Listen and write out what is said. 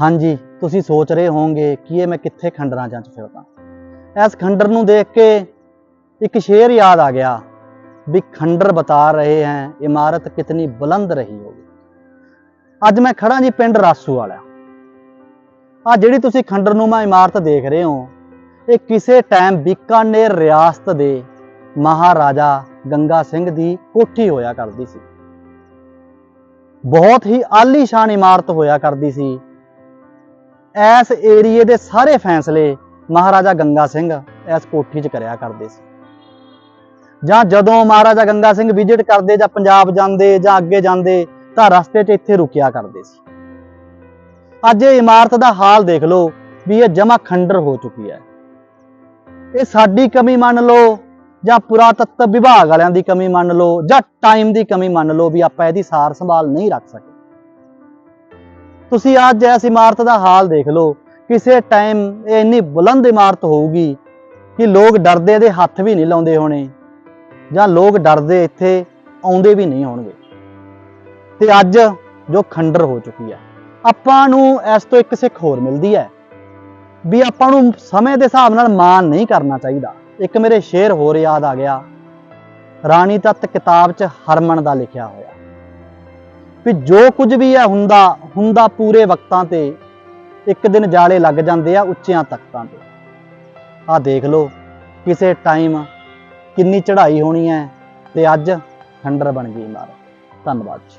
ਹਾਂਜੀ, ਤੁਸੀਂ ਸੋਚ ਰਹੇ ਹੋਵੋਗੇ ਕਿ ਇਹ ਮੈਂ ਕਿੱਥੇ ਖੰਡਰਾਂ ਜਾਂ ਚ ਫਿਰਦਾ। ਇਸ ਖੰਡਰ ਨੂੰ ਦੇਖ ਕੇ ਇੱਕ ਸ਼ੇਰ ਯਾਦ ਆ ਗਿਆ ਵੀ ਖੰਡਰ ਬਤਾ ਰਹੇ ਹੈ, ਇਮਾਰਤ ਕਿਤਨੀ ਬੁਲੰਦ ਰਹੀ ਹੋਗੀ ਅੱਜ ਮੈਂ ਖੜਾ ਜੀ ਪਿੰਡ ਰਾਸੂ ਵਾਲਾ ਆ ਜਿਹੜੀ ਤੁਸੀਂ ਖੰਡਰ ਨੂੰ ਮੈਂ ਇਮਾਰਤ ਦੇਖ ਰਹੇ ਹੋ, ਇਹ ਕਿਸੇ ਟਾਈਮ ਬੀਕਾਨੇਰ ਰਿਆਸਤ ਦੇ ਮਹਾਰਾਜਾ ਗੰਗਾ ਸਿੰਘ ਦੀ ਕੋਠੀ ਹੋਇਆ ਕਰਦੀ ਸੀ। ਬਹੁਤ ਹੀ ਆਲੀਸ਼ਾਨ ਇਮਾਰਤ ਹੋਇਆ ਕਰਦੀ ਸੀ। ਇਸ ਏਰੀਏ ਦੇ ਸਾਰੇ ਫੈਸਲੇ ਮਹਾਰਾਜਾ ਗੰਗਾ ਸਿੰਘ ਇਸ ਕੋਠੀ 'ਚ ਕਰਿਆ ਕਰਦੇ ਸੀ। ਜਾਂ ਜਦੋਂ ਮਹਾਰਾਜਾ ਗੰਗਾ ਸਿੰਘ ਵਿਜ਼ਿਟ ਕਰਦੇ ਜਾਂ ਪੰਜਾਬ ਜਾਂਦੇ ਜਾਂ ਅੱਗੇ ਜਾਂਦੇ ਤਾਂ ਰਸਤੇ 'ਚ ਇੱਥੇ ਰੁਕਿਆ ਕਰਦੇ ਸੀ। ਅੱਜ ਇਹ ਇਮਾਰਤ ਦਾ ਹਾਲ ਦੇਖ ਲਓ ਵੀ ਇਹ ਜਮਾ ਖੰਡਰ ਹੋ ਚੁੱਕੀ ਹੈ। ਇਹ ਸਾਡੀ ਕਮੀ ਮੰਨ ਲਓ ਜਾਂ ਪੁਰਾਤੱਤਵ ਵਿਭਾਗ ਵਾਲਿਆਂ ਦੀ ਕਮੀ ਮੰਨ ਲਓ ਜਾਂ ਟਾਈਮ ਦੀ ਕਮੀ ਮੰਨ ਲਓ ਵੀ ਆਪਾਂ ਇਹਦੀ ਸਾਰ ਸੰਭਾਲ ਨਹੀਂ ਰੱਖ ਸਕੇ ਤੁਸੀਂ ਅੱਜ ਇਸ ਇਮਾਰਤ ਦਾ ਹਾਲ ਦੇਖ ਲਓ। ਕਿਸੇ ਟਾਈਮ ਇਹ ਇੰਨੀ ਬੁਲੰਦ ਇਮਾਰਤ ਹੋਊਗੀ ਕਿ ਲੋਕ ਡਰਦੇ ਦੇ ਹੱਥ ਵੀ ਨਹੀਂ ਲਾਉਂਦੇ ਹੋਣੇ ਜਾਂ ਲੋਕ ਡਰਦੇ ਇੱਥੇ ਆਉਂਦੇ ਵੀ ਨਹੀਂ ਹੋਣਗੇ। ਤੇ ਅੱਜ ਜੋ ਖੰਡਰ ਹੋ ਚੁੱਕੀ ਹੈ, ਆਪਾਂ ਨੂੰ ਇਸ ਤੋਂ ਇੱਕ ਸਿੱਖ ਹੋਰ ਮਿਲਦੀ ਹੈ ਵੀ ਆਪਾਂ ਨੂੰ ਸਮੇਂ ਦੇ ਹਿਸਾਬ ਨਾਲ ਮਾਨ ਨਹੀਂ ਕਰਨਾ ਚਾਹੀਦਾ। ਇੱਕ ਮੇਰੇ ਸ਼ੇਰ ਹੋਰ ਯਾਦ ਆ ਗਿਆ। ਰਾਣੀ ਤੱਤ ਕਿਤਾਬ 'ਚ ਹਰਮਨ ਦਾ ਲਿਖਿਆ ਹੋਇਆ। ਵੀ ਜੋ ਕੁਝ ਵੀ ਹੈ ਹੁੰਦਾ ਹੁੰਦਾ ਪੂਰੇ ਵਕਤਾਂ ਤੇ, ਇੱਕ ਦਿਨ ਜਾਲੇ ਲੱਗ ਜਾਂਦੇ ਆ ਉੱਚਿਆਂ ਤਖਤਾਂ ਤੇ। ਆਹ ਦੇਖ ਲਓ, ਕਿਸੇ ਟਾਈਮ ਕਿੰਨੀ ਚੜ੍ਹਾਈ ਹੋਣੀ ਹੈ ਤੇ ਅੱਜ ਖੰਡਰ ਬਣ ਗਈ ਇਮਾਰਤ ਧੰਨਵਾਦ ਜੀ।